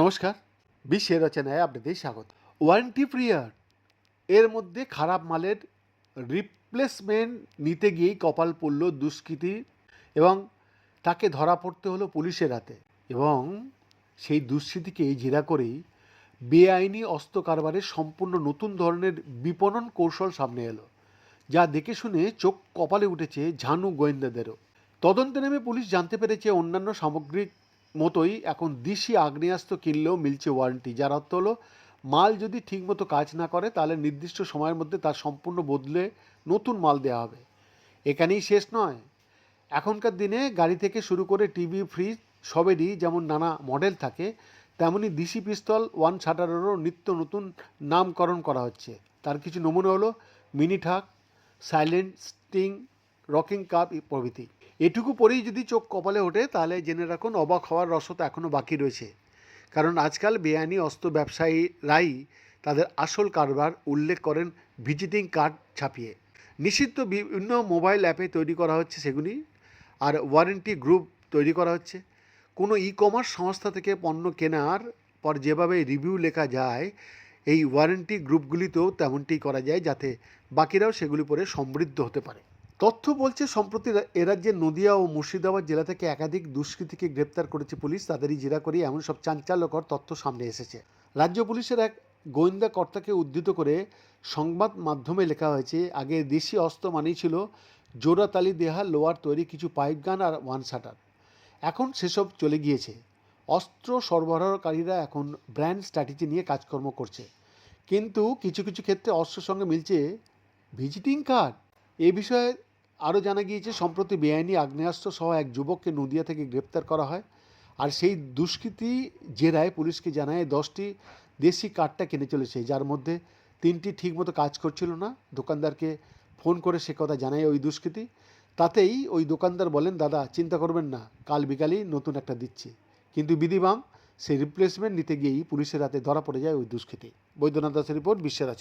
নমস্কার, বিশ্বের রচনায় আপনাদের স্বাগত। ওয়ারেন্টি পিরিয়ড এর মধ্যে খারাপ মালের রিপ্লেসমেন্ট নিতে গিয়েই কপাল পড়ল দুষ্কৃতী এবং তাকে ধরা পড়তে হলো পুলিশের হাতে এবং সেই দুষ্কৃতিকে জেরা করেই বেআইনি অস্ত্র কারবারের সম্পূর্ণ নতুন ধরনের বিপণন কৌশল সামনে এলো, যা দেখে শুনে চোখ কপালে উঠেছে ঝানু গোয়েন্দাদেরও। তদন্তে নেমে পুলিশ জানতে পেরেছে অন্যান্য সামগ্রিক মতোই এখন দিশি আগ্নেয়াস্ত্র কিনলেও মিলছে ওয়ারেন্টি। যার অর্থ হলো, মাল যদি ঠিকমতো কাজ না করে, তাহলে নির্দিষ্ট সময়ের মধ্যে তার সম্পূর্ণ বদলে নতুন মাল দেওয়া হবে। এখানেই শেষ নয়। এখনকার দিনে গাড়ি থেকে শুরু করে টিভি, ফ্রিজ সবেরই যেমন নানা মডেল থাকে, তেমনি দিশি পিস্তল, ওয়ান শাটারেরও নিত্য নতুন নামকরণ করা হচ্ছে। তার কিছু নমুনা হলো মিনি ঠাক সাইলেন্ট, স্টিং, রকিং কাপ প্রভৃতি এটুকু পরেই যদি চোখ কপালে ওঠে, তাহলে জেনে রাখুন অবাক হওয়ার রসতা এখনও বাকি রয়েছে। কারণ আজকাল বেআইনি অস্ত্র ব্যবসায়ীরাই তাদের আসল কারবার উল্লেখ করেন ভিজিটিং কার্ড ছাপিয়ে। নিষিদ্ধ বিভিন্ন মোবাইল অ্যাপে তৈরি করা হচ্ছে সেগুলি, আর ওয়ারেন্টি গ্রুপ তৈরি করা হচ্ছে। কোনো ই কমার্স সংস্থা থেকে পণ্য কেনার পর যেভাবে রিভিউ লেখা যায়, এই ওয়ারেন্টি গ্রুপগুলিতেও তেমনটি করা যায় যাতে বাকিরাও সেগুলি পরে সমৃদ্ধ হতে পারে। তথ্য বলছে, সম্প্রতি এ রাজ্যের নদিয়া ও মুর্শিদাবাদ জেলা থেকে একাধিক দুষ্কৃতীকে গ্রেপ্তার করেছে পুলিশ। তাদেরই জেরা করে এমন সব চাঞ্চল্যকর তথ্য সামনে এসেছে। রাজ্য পুলিশের এক গোয়েন্দা কর্তাকে উদ্ধৃত করে সংবাদ মাধ্যমে লেখা হয়েছে, আগে দেশি অস্ত্র মানেই ছিল জোড়াতালি দেহা, লোয়ার তৈরি কিছু পাইপ গান আর ওয়ান শাটার। এখন সেসব চলে গিয়েছে। অস্ত্র সরবরাহকারীরা এখন ব্র্যান্ড স্ট্র্যাটেজি নিয়ে কাজকর্ম করছে। কিন্তু কিছু কিছু ক্ষেত্রে অস্ত্রের সঙ্গে মিলছে ভিজিটিং কার্ড। এ বিষয়ে আরও জানা গিয়েছে, সম্প্রতি বেআইনি আগ্নেয়াস্ত্র সহ এক যুবককে নদিয়া থেকে গ্রেপ্তার করা হয়। আর সেই দুষ্কৃতী জেরায় পুলিশকে জানায়, দশটি দেশি কার্ডটা কিনে চলেছে, যার মধ্যে তিনটি ঠিকমতো কাজ করছিল না। দোকানদারকে ফোন করে সে কথা জানায় ওই দুষ্কৃতী। তাতেই ওই দোকানদার বলেন, দাদা, চিন্তা করবেন না, কাল বিকালেই নতুন একটা দিচ্ছি। কিন্তু বিধিবাম সেই রিপ্লেসমেন্ট নিতে গিয়েই পুলিশের হাতে ধরা পড়ে যায় ওই দুষ্কৃতি। বৈদ্যনাথ দাসের রিপোর্ট, বিশ্বের আছে